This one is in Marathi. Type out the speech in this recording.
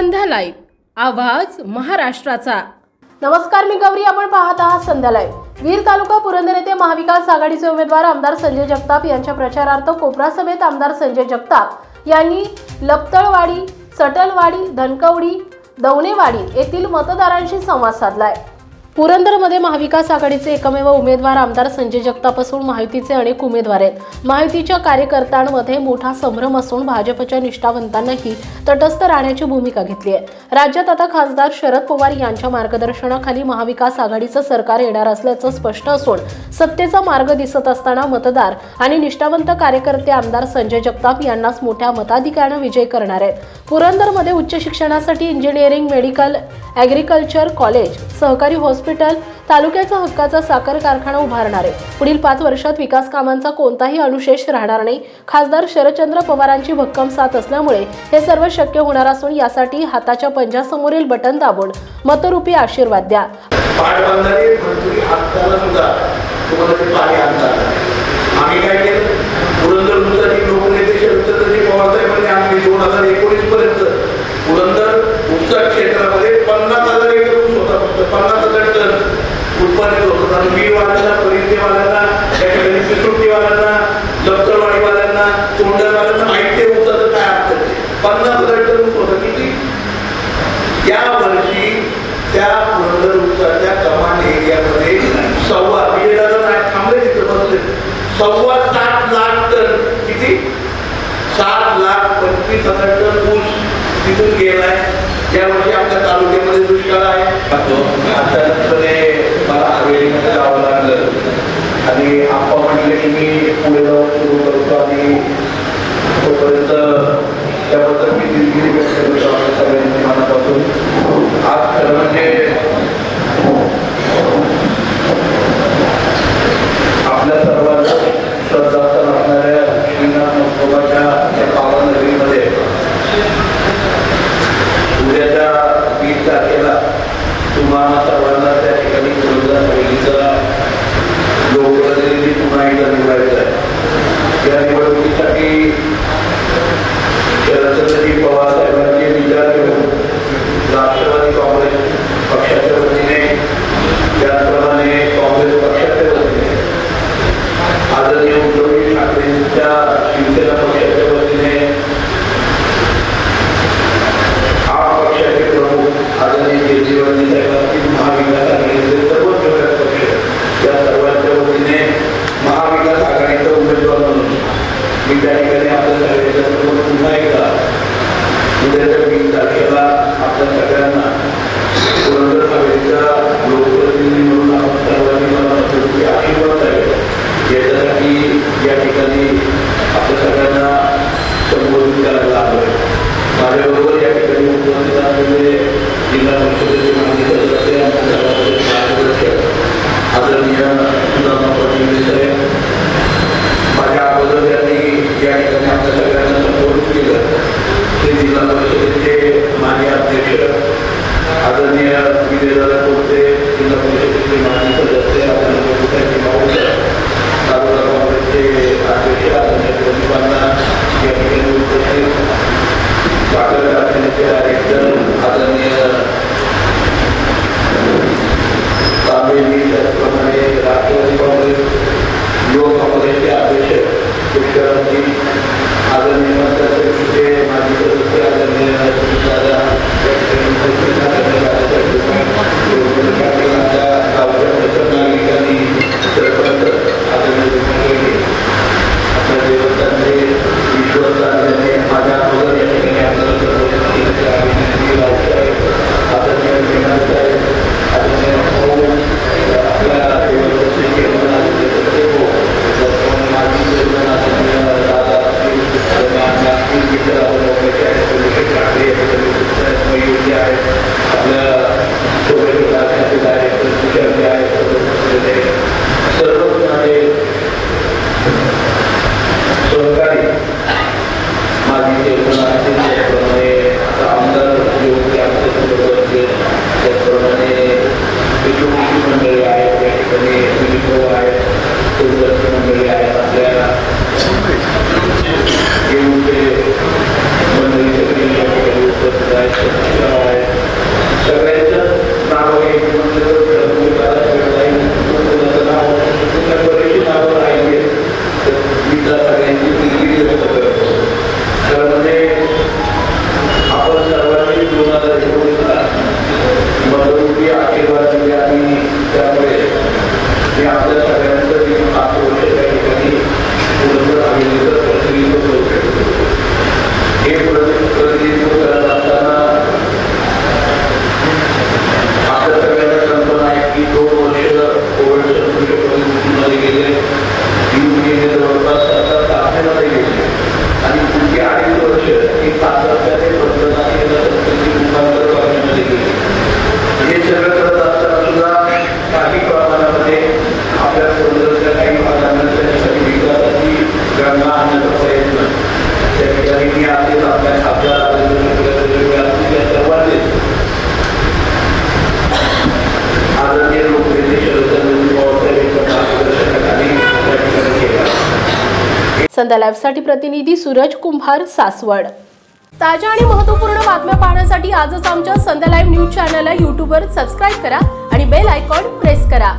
संध्या लाईव्ह आवाज महाराष्ट्राचा. नमस्कार मी गौरी. आपण पाहत आहात संध्यालय वीर तालुका पुरंदर येथे महाविकास आघाडीचे उमेदवार आमदार संजय जगताप यांच्या प्रचारार्थ कोपरा सभेत आमदार संजय जगताप यांनी लपतळवाडी सटलवाडी धनकवडी दवणेवाडी येथील मतदारांशी संवाद साधलाय. पुरंदरमध्ये महाविकास आघाडीचे एकमेव उमेदवार आमदार संजय जगताप असून महायुतीचे अनेक उमेदवार आहेत. महायुतीच्या कार्यकर्त्यांमध्ये मोठा संभ्रम असून भाजपच्या निष्ठावंतांनाही तटस्थ राहण्याची भूमिका घेतली आहे. राज्यात आता खासदार शरद पवार यांच्या मार्गदर्शनाखाली महाविकास आघाडीचं सरकार येणार असल्याचं स्पष्ट असून सत्तेचा मार्ग दिसत असताना मतदार आणि निष्ठावंत कार्यकर्ते आमदार संजय जगताप यांनाच मोठ्या मताधिक्यानं विजय करणार आहेत. पुरंदरमध्ये उच्च शिक्षणासाठी इंजिनिअरिंग मेडिकल ॲग्रिकल्चर कॉलेज सहकारी हॉस्पिटल हॉस्पिटल तालुक्याचा हक्काचा साखर कारखाना उभारणार. आहे पुढील पाच वर्षात विकास कामांचा कोणताही अनुशेष राहणार नाही. खासदार शरदचंद्र पवारांची भक्कम साथ असल्यामुळे हे सर्व शक्य होणार असून यासाठी हाताच्या पंजासमोरील बटन दाबून मतरूपी आशीर्वाद द्या. पुरंदर लोकनेते शरदचंद्रजी पवारसाहेबांनी आम्ही दोन हजार एकोणीस पर्यंत पुरंदर उपसा क्षेत्रामध्ये पन्नास हजार एकर ऊस होता फक्त पन्नास हजार टन उत्पादित होत होतं आणि बीडवाल्यांना परिचयवाल्यांना त्या ठिकाणी पिसुटीवाल्यांना लपतरवाडीवाल्यांना तोंडरवाल्यांना माहिती आहे ऊसाचं काय अर्थ आहे. होतं किती? त्या वर्षी त्या कमान एरियामध्ये सव्वा विजयदादा थांबले तिथे बसले सव्वा सात लाख टन किती? सात लाख पंचवीस हजार टन ऊस तिथून गेलाय. या वर्षी आपल्या तालुक्यामध्ये दुष्काळ आहे. अचानकपणे मला हवेलीमध्ये जावं लागलं. आणि आपण ودمي دي त्या ठिकाणी आपल्या सगळ्यांच्या पुन्हा एकदा जिल्ह्याला कोणते जिल्हा परिषदेची माजी सदस्य तालुका काँग्रेसचे अध्यक्ष आदरणीय प्रतिपांना या ठिकाणी उपस्थित साखर कारखान्याचे डायरेक्टर आदरणीय तांबेली त्याचप्रमाणे राष्ट्रवादी काँग्रेस युवक काँग्रेसचे अध्यक्ष पुष्करांची आपल्या डायरेक्टर सर्व যে আপনাদের संध्या लाईव्हसाठी प्रतिनिधी सूरज कुंभार सासवड. ताज्या आणि महत्त्वपूर्ण बातम्या पाहण्यासाठी आजच आमच्या संध्या लाईव्ह न्यूज चॅनलला यूट्यूबवर सबस्क्राईब करा आणि बेल आयकॉन प्रेस करा.